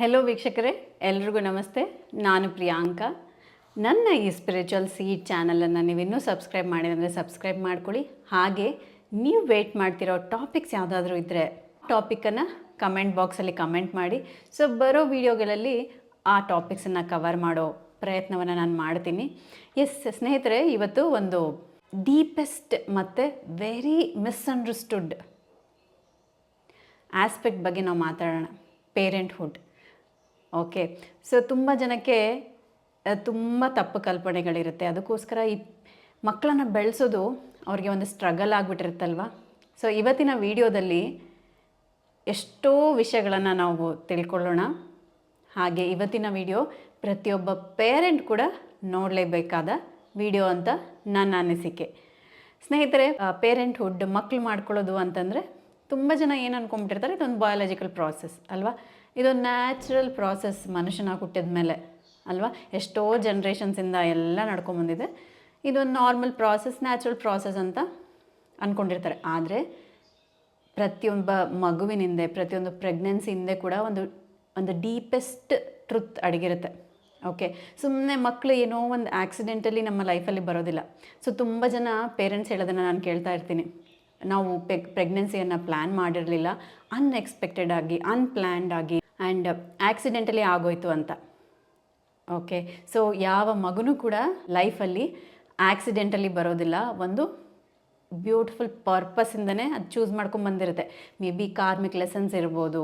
Hello ವೀಕ್ಷಕರೇ. ಎಲ್ರಿಗೂ ನಮಸ್ತೆ. ನಾನು ಪ್ರಿಯಾಂಕಾ. ನನ್ನ ಈ ಸ್ಪಿರಿಚುವಲ್ ಸೀಡ್ ಚಾನಲನ್ನು ನೀವಿನ್ನೂ ಸಬ್ಸ್ಕ್ರೈಬ್ ಮಾಡಿದಂದರೆ ಸಬ್ಸ್ಕ್ರೈಬ್ ಮಾಡ್ಕೊಳ್ಳಿ. ಹಾಗೆ ನೀವು ವೆಯ್ಟ್ ಮಾಡ್ತಿರೋ ಟಾಪಿಕ್ಸ್ ಯಾವುದಾದ್ರೂ ಇದ್ದರೆ ಟಾಪಿಕನ್ನು ಕಮೆಂಟ್ ಬಾಕ್ಸಲ್ಲಿ ಕಮೆಂಟ್ ಮಾಡಿ. ಸೊ ಬರೋ ವಿಡಿಯೋಗಳಲ್ಲಿ ಆ ಟಾಪಿಕ್ಸನ್ನು ಕವರ್ ಮಾಡೋ ಪ್ರಯತ್ನವನ್ನು ನಾನು ಮಾಡ್ತೀನಿ. ಎಸ್ ಸ್ನೇಹಿತರೆ, ಇವತ್ತು ಒಂದು ಡೀಪೆಸ್ಟ್ ಮತ್ತು ವೆರಿ ಮಿಸ್ಅಂಡರ್ಸ್ಟುಡ್ ಆಸ್ಪೆಕ್ಟ್ ಬಗ್ಗೆ ನಾವು ಮಾತಾಡೋಣ. ಪೇರೆಂಟ್ಹುಡ್ ಓಕೆ ಸೊ ತುಂಬ ಜನಕ್ಕೆ ತುಂಬ ತಪ್ಪು ಕಲ್ಪನೆಗಳಿರುತ್ತೆ. ಅದಕ್ಕೋಸ್ಕರ ಈ ಮಕ್ಕಳನ್ನ ಬೆಳೆಸೋದು ಅವ್ರಿಗೆ ಒಂದು ಸ್ಟ್ರಗಲ್ ಆಗಿಬಿಟ್ಟಿರುತ್ತಲ್ವ? ಸೊ ಇವತ್ತಿನ ವಿಡಿಯೋದಲ್ಲಿ ಎಷ್ಟೋ ವಿಷಯಗಳನ್ನು ನಾವು ತಿಳ್ಕೊಳ್ಳೋಣ. ಹಾಗೆ ಇವತ್ತಿನ ವಿಡಿಯೋ ಪ್ರತಿಯೊಬ್ಬ ಪೇರೆಂಟ್ ಕೂಡ ನೋಡಲೇಬೇಕಾದ ವಿಡಿಯೋ ಅಂತ ನನ್ನ ಅನಿಸಿಕೆ. ಸ್ನೇಹಿತರೆ ಪೇರೆಂಟ್ಹುಡ್ ಮಕ್ಕಳು ಮಾಡ್ಕೊಳ್ಳೋದು ಅಂತಂದರೆ ತುಂಬ ಜನ ಏನು ಅನ್ಕೊಂಬಿಟ್ಟಿರ್ತಾರೆ ಇದೊಂದು ಬಯಾಲಜಿಕಲ್ ಪ್ರಾಸೆಸ್ ಅಲ್ವಾ? ಇದೊಂದು ನ್ಯಾಚುರಲ್ ಪ್ರಾಸೆಸ್ ಮನುಷ್ಯನಾಗಿ ಹುಟ್ಟಿದ ಮೇಲೆ, ಅಲ್ವಾ? ಎಷ್ಟೋ ಜನ್ರೇಷನ್ಸಿಂದ ಎಲ್ಲ ನಡ್ಕೊಂಬಂದಿದೆ ಇದೊಂದು ನಾರ್ಮಲ್ ಪ್ರಾಸೆಸ್ ನ್ಯಾಚುರಲ್ ಪ್ರಾಸೆಸ್ ಅಂತ ಅಂದ್ಕೊಂಡಿರ್ತಾರೆ ಆದರೆ ಪ್ರತಿಯೊಬ್ಬ ಮಗುವಿನ ಹಿಂದೆ ಪ್ರತಿಯೊಂದು ಪ್ರೆಗ್ನೆನ್ಸಿ ಹಿಂದೆ ಕೂಡ ಒಂದು ಒಂದು ಡೀಪೆಸ್ಟ್ ಟ್ರುತ್ ಅಡಗಿರುತ್ತೆ. ಓಕೆ ಸುಮ್ಮನೆ ಮಕ್ಕಳು ಏನೋ ಒಂದು ಆಕ್ಸಿಡೆಂಟಲಿ ನಮ್ಮ ಲೈಫಲ್ಲಿ ಬರೋದಿಲ್ಲ. ಸೊ ತುಂಬ ಜನ ಪೇರೆಂಟ್ಸ್ ಹೇಳೋದನ್ನು ನಾನು ಕೇಳ್ತಾ ಇರ್ತೀನಿ. ನಾವು ಪೆಗ್ ಪ್ರೆಗ್ನೆನ್ಸಿಯನ್ನು ಪ್ಲ್ಯಾನ್ ಮಾಡಿರಲಿಲ್ಲ. ಅನ್ಎಕ್ಸ್ಪೆಕ್ಟೆಡ್ ಆಗಿ ಅನ್ಪ್ಲ್ಯಾನ್ಡ್ ಆಗಿ ಆ್ಯಂಡ್ ಆ್ಯಕ್ಸಿಡೆಂಟಲಿ ಆಗೋಯ್ತು ಅಂತ. ಓಕೆ ಸೊ ಯಾವ ಮಗುನೂ ಕೂಡ ಲೈಫಲ್ಲಿ ಆ್ಯಕ್ಸಿಡೆಂಟಲಿ ಬರೋದಿಲ್ಲ. ಒಂದು ಬ್ಯೂಟಿಫುಲ್ ಪರ್ಪಸ್ಸಿಂದನೇ ಅದು ಚೂಸ್ ಮಾಡ್ಕೊಂಡು ಬಂದಿರುತ್ತೆ. ಮೇ ಬಿ ಕಾರ್ಮಿಕ್ ಲೆಸನ್ಸ್ ಇರ್ಬೋದು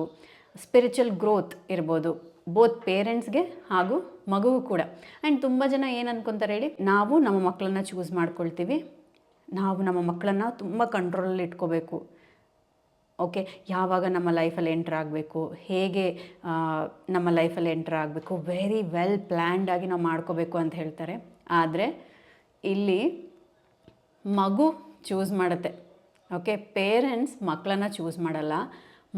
ಸ್ಪಿರಿಚುವಲ್ ಗ್ರೋತ್ ಇರ್ಬೋದು ಬೋತ್ ಪೇರೆಂಟ್ಸ್ಗೆ ಹಾಗೂ ಮಗುವು ಕೂಡ. ಆ್ಯಂಡ್ ತುಂಬ ಜನ ಏನು ಅನ್ಕೊತಾರೆ ಹೇಳಿ, ನಾವು ನಮ್ಮ ಮಕ್ಕಳನ್ನ ಚೂಸ್ ಮಾಡ್ಕೊಳ್ತೀವಿ. ನಾವು ನಮ್ಮ ಮಕ್ಕಳನ್ನ ತುಂಬ ಕಂಟ್ರೋಲಲ್ಲಿ ಇಟ್ಕೋಬೇಕು. ಓಕೆ, ಯಾವಾಗ ನಮ್ಮ ಲೈಫಲ್ಲಿ ಎಂಟ್ರ್ ಆಗಬೇಕು, ಹೇಗೆ ನಮ್ಮ ಲೈಫಲ್ಲಿ ಎಂಟ್ರ್ ಆಗಬೇಕು ವೆರಿ ವೆಲ್ ಪ್ಲ್ಯಾಂಡ್ ಆಗಿ ನಾವು ಮಾಡ್ಕೋಬೇಕು ಅಂತ ಹೇಳ್ತಾರೆ. ಆದರೆ ಇಲ್ಲಿ ಮಗು ಚೂಸ್ ಮಾಡುತ್ತೆ. ಓಕೆ ಪೇರೆಂಟ್ಸ್ ಮಕ್ಕಳನ್ನ ಚೂಸ್ ಮಾಡಲ್ಲ.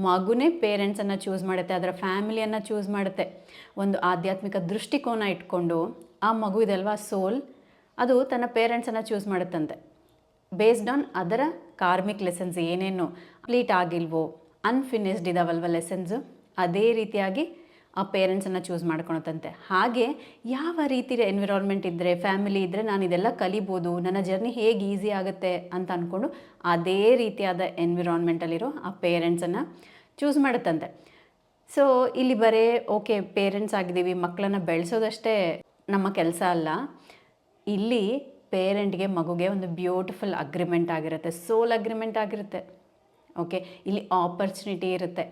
ಮಗುನೇ ಪೇರೆಂಟ್ಸನ್ನು ಚೂಸ್ ಮಾಡುತ್ತೆ, ಅದರ ಫ್ಯಾಮಿಲಿಯನ್ನು ಚೂಸ್ ಮಾಡುತ್ತೆ. ಒಂದು ಆಧ್ಯಾತ್ಮಿಕ ದೃಷ್ಟಿಕೋನ ಇಟ್ಕೊಂಡು ಆ ಮಗು ಇದೆಲ್ವಾ ಸೋಲ್ ಅದು ತನ್ನ ಪೇರೆಂಟ್ಸನ್ನು ಚೂಸ್ ಮಾಡುತ್ತಂತೆ. ಬೇಸ್ಡ್ ಆನ್ ಅದರ ಕಾರ್ಮಿಕ್ ಲೆಸನ್ಸ್ ಏನೇನು? ಕಂಪ್ಲೀಟ್ ಆಗಿಲ್ವೋ ಅನ್ಫಿನಿಶ್ಡ್ ಇದಾವಲ್ವ ಲೆಸನ್ಸು ಅದೇ ರೀತಿಯಾಗಿ ಆ ಪೇರೆಂಟ್ಸನ್ನು ಚೂಸ್ ಮಾಡ್ಕೊಳತ್ತಂತೆ. ಹಾಗೆ ಯಾವ ರೀತಿ ಎನ್ವಿರಾನ್ಮೆಂಟ್ ಇದ್ದರೆ ಫ್ಯಾಮಿಲಿ ಇದ್ದರೆ ನಾನು ಇದೆಲ್ಲ ಕಲಿಬೋದು, ನನ್ನ ಜರ್ನಿ ಹೇಗೆ ಈಸಿ ಆಗುತ್ತೆ ಅಂತ ಅಂದ್ಕೊಂಡು ಅದೇ ರೀತಿಯಾದ ಎನ್ವಿರಾನ್ಮೆಂಟಲ್ಲಿರೋ ಆ ಪೇರೆಂಟ್ಸನ್ನು ಚೂಸ್ ಮಾಡುತ್ತಂತೆ. ಸೊ ಇಲ್ಲಿ ಬರೀ ಓಕೆ ಪೇರೆಂಟ್ಸ್ ಆಗಿದ್ದೀವಿ ಮಕ್ಕಳನ್ನ ಬೆಳೆಸೋದಷ್ಟೇ ನಮ್ಮ ಕೆಲಸ ಅಲ್ಲ. ಇಲ್ಲಿ ಪೇರೆಂಟ್ಗೆ ಮಗುಗೆ ಒಂದು ಬ್ಯೂಟಿಫುಲ್ ಅಗ್ರಿಮೆಂಟ್ ಆಗಿರುತ್ತೆ ಸೋಲ್ ಅಗ್ರಿಮೆಂಟ್ ಆಗಿರುತ್ತೆ. ಓಕೆ ಇಲ್ಲಿ ಆಪರ್ಚುನಿಟಿ ಇರುತ್ತೆ.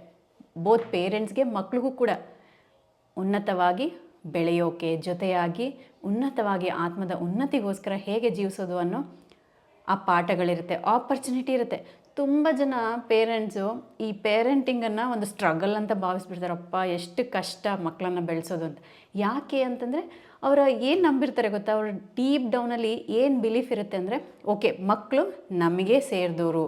ಬೋತ್ ಪೇರೆಂಟ್ಸ್ಗೆ ಮಕ್ಳಿಗೂ ಕೂಡ ಉನ್ನತವಾಗಿ ಬೆಳೆಯೋಕೆ, ಜೊತೆಯಾಗಿ ಉನ್ನತವಾಗಿ ಆತ್ಮದ ಉನ್ನತಿಗೋಸ್ಕರ ಹೇಗೆ ಜೀವಿಸೋದು ಅನ್ನೋ ಆ ಪಾಠಗಳಿರುತ್ತೆ. ಆಪರ್ಚುನಿಟಿ ಇರುತ್ತೆ. ತುಂಬ ಜನ ಪೇರೆಂಟ್ಸು ಈ ಪೇರೆಂಟಿಂಗನ್ನು ಒಂದು ಸ್ಟ್ರಗಲ್ ಅಂತ ಭಾವಿಸ್ಬಿಡ್ತಾರಪ್ಪ ಎಷ್ಟು ಕಷ್ಟ ಮಕ್ಕಳನ್ನು ಬೆಳೆಸೋದು ಅಂತ. ಯಾಕೆ ಅಂತಂದರೆ ಅವರ ಏನು ನಂಬಿರ್ತಾರೆ ಗೊತ್ತಾ? ಅವ್ರ ಡೀಪ್ ಡೌನಲ್ಲಿ ಏನು ಬಿಲೀಫ್ ಇರುತ್ತೆ ಅಂದರೆ ಓಕೆ ಮಕ್ಕಳು ನಮಗೆ ಸೇರಿದವರು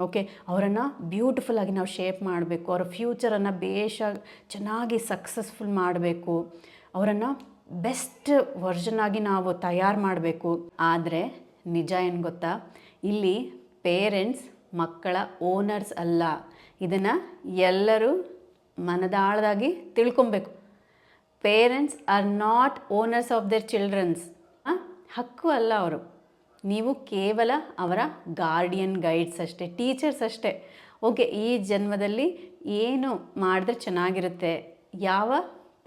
ಓಕೆ? ಅವರನ್ನು ಬ್ಯೂಟಿಫುಲ್ಲಾಗಿ ನಾವು ಶೇಪ್ ಮಾಡಬೇಕು. ಅವರ ಫ್ಯೂಚರನ್ನು ಬೇಷಾಗಿ ಚೆನ್ನಾಗಿ ಸಕ್ಸಸ್ಫುಲ್ ಮಾಡಬೇಕು. ಅವರನ್ನು ಬೆಸ್ಟ್ ವರ್ಷನ್ ಆಗಿ ನಾವು ತಯಾರು ಮಾಡಬೇಕು. ಆದರೆ ನಿಜ ಏನು ಗೊತ್ತಾ? ಇಲ್ಲಿ ಪೇರೆಂಟ್ಸ್ ಮಕ್ಕಳ ಓನರ್ಸ್ ಅಲ್ಲ. ಇದನ್ನು ಎಲ್ಲರೂ ಮನದಾಳದಾಗಿ ತಿಳ್ಕೊಬೇಕು. Parents are not owners of their childrens ಹಕ್ಕು ಅಲ್ಲ ಅವರು. ನೀವು ಕೇವಲ ಅವರ ಗಾರ್ಡಿಯನ್ ಗೈಡ್ಸ್ ಅಷ್ಟೇ ಟೀಚರ್ಸ್ ಅಷ್ಟೇ. ಓಕೆ ಈ ಜನ್ಮದಲ್ಲಿ ಏನು ಮಾಡಿದ್ರೆ ಚೆನ್ನಾಗಿರುತ್ತೆ? ಯಾವ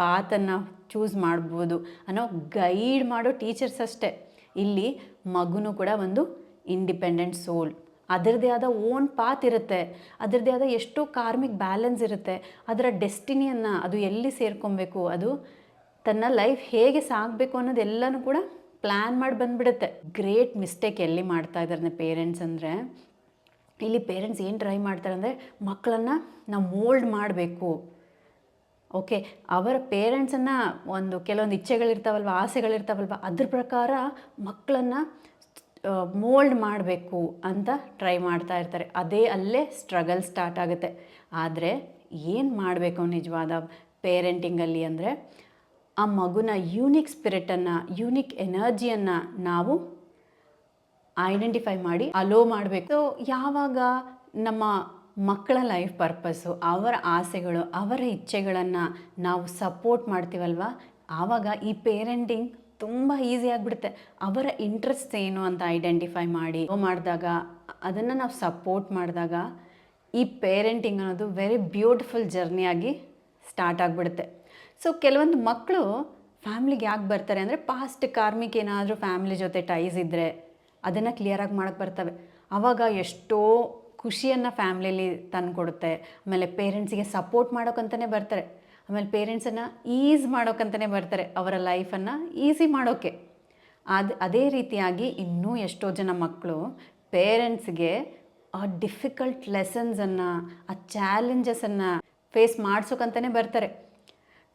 ಪಾತನ್ನು ಚೂಸ್ ಮಾಡ್ಬೋದು ಅನ್ನೋ ಗೈಡ್ ಮಾಡೋ ಟೀಚರ್ಸ್ ಅಷ್ಟೇ. ಇಲ್ಲಿ ಮಗುನೂ ಕೂಡ ಒಂದು ಇಂಡಿಪೆಂಡೆಂಟ್ ಸೋಲ್ ಅದರದೇ ಆದ ಓನ್ ಪಾತ್ ಇರುತ್ತೆ. ಅದರದೇ ಆದ ಎಷ್ಟೋ ಕಾರ್ಮಿಕ್ ಬ್ಯಾಲೆನ್ಸ್ ಇರುತ್ತೆ. ಅದರ ಡೆಸ್ಟಿನಿಯನ್ನು ಅದು ಎಲ್ಲಿ ಸೇರ್ಕೊಬೇಕು? ಅದು ತನ್ನ ಲೈಫ್ ಹೇಗೆ ಸಾಗಬೇಕು ಅನ್ನೋದೆಲ್ಲನೂ ಕೂಡ ಪ್ಲ್ಯಾನ್ ಮಾಡಿ ಬಂದುಬಿಡುತ್ತೆ. ಗ್ರೇಟ್ ಮಿಸ್ಟೇಕ್ ಎಲ್ಲಿ ಮಾಡ್ತಾ ಇದ್ದಾರೆ ಪೇರೆಂಟ್ಸ್ ಅಂದರೆ, ಇಲ್ಲಿ ಪೇರೆಂಟ್ಸ್ ಏನು ಟ್ರೈ ಮಾಡ್ತಾರೆ ಅಂದರೆ ಮಕ್ಕಳನ್ನು ನಾವು ಮೋಲ್ಡ್ ಮಾಡಬೇಕು. ಓಕೆ ಅವರ ಪೇರೆಂಟ್ಸನ್ನು ಒಂದು ಕೆಲವೊಂದು ಇಚ್ಛೆಗಳಿರ್ತಾವಲ್ವ ಆಸೆಗಳಿರ್ತಾವಲ್ವ ಅದ್ರ ಪ್ರಕಾರ ಮಕ್ಕಳನ್ನು ಮೋಲ್ಡ್ ಮಾಡಬೇಕು ಅಂತ ಟ್ರೈ ಮಾಡ್ತಾ ಇರ್ತಾರೆ. ಅದೇ ಅಲ್ಲೇ ಸ್ಟ್ರಗಲ್ ಸ್ಟಾರ್ಟ್ ಆಗುತ್ತೆ. ಆದರೆ ಏನು ಮಾಡಬೇಕು ನಿಜವಾದ ಪೇರೆಂಟಿಂಗಲ್ಲಿ ಅಂದರೆ ಆ ಮಗುನ ಯೂನಿಕ್ ಸ್ಪಿರಿಟನ್ನು ಯೂನಿಕ್ ಎನರ್ಜಿಯನ್ನು ನಾವು ಐಡೆಂಟಿಫೈ ಮಾಡಿ ಅಲೋ ಮಾಡಬೇಕು. ಸೊ ಯಾವಾಗ ನಮ್ಮ ಮಕ್ಕಳ ಲೈಫ್ ಪರ್ಪಸ್ಸು ಅವರ ಆಸೆಗಳು, ಅವರ ಇಚ್ಛೆಗಳನ್ನು ನಾವು ಸಪೋರ್ಟ್ ಮಾಡ್ತೀವಲ್ವ? ಆವಾಗ ಈ ಪೇರೆಂಟಿಂಗ್ ತುಂಬ ಈಸಿ ಆಗಿಬಿಡುತ್ತೆ. ಅವರ ಇಂಟ್ರೆಸ್ಟ್ ಏನು ಅಂತ ಐಡೆಂಟಿಫೈ ಮಾಡಿ ಮಾಡಿದಾಗ, ಅದನ್ನು ನಾವು ಸಪೋರ್ಟ್ ಮಾಡಿದಾಗ ಈ ಪೇರೆಂಟಿಂಗ್ ಅನ್ನೋದು ವೆರಿ ಬ್ಯೂಟಿಫುಲ್ ಜರ್ನಿಯಾಗಿ ಸ್ಟಾರ್ಟ್ ಆಗಿಬಿಡುತ್ತೆ. ಸೊ ಕೆಲವೊಂದು ಮಕ್ಕಳು ಫ್ಯಾಮ್ಲಿಗೆ ಯಾಕೆ ಬರ್ತಾರೆ ಅಂದರೆ ಪಾಸ್ಟ್ ಕಾರ್ಮಿಕ್ ಏನಾದರೂ ಫ್ಯಾಮ್ಲಿ ಜೊತೆ ಟೈಸ್ ಇದ್ದರೆ ಅದನ್ನು ಕ್ಲಿಯರಾಗಿ ಮಾಡೋಕ್ಕೆ ಬರ್ತವೆ. ಆವಾಗ ಎಷ್ಟೋ ಖುಷಿಯನ್ನು ಫ್ಯಾಮ್ಲಿಲಿ ತಂದುಕೊಡುತ್ತೆ. ಆಮೇಲೆ ಪೇರೆಂಟ್ಸಿಗೆ ಸಪೋರ್ಟ್ ಮಾಡೋಕ್ಕಂತಲೇ ಬರ್ತಾರೆ. ಆಮೇಲೆ ಪೇರೆಂಟ್ಸನ್ನು ಈಸ್ ಮಾಡೋಕ್ಕಂತಲೇ ಬರ್ತಾರೆ ಅವರ ಲೈಫನ್ನು ಈಸಿ ಮಾಡೋಕ್ಕೆ ಅದು ಅದೇ ರೀತಿಯಾಗಿ ಇನ್ನೂ ಎಷ್ಟೋ ಜನ ಮಕ್ಕಳು ಪೇರೆಂಟ್ಸ್ಗೆ ಆ ಡಿಫಿಕಲ್ಟ್ ಲೆಸನ್ಸನ್ನು ಆ ಚಾಲೆಂಜಸನ್ನು ಫೇಸ್ ಮಾಡ್ಸೋಕ್ಕಂತಲೇ ಬರ್ತಾರೆ.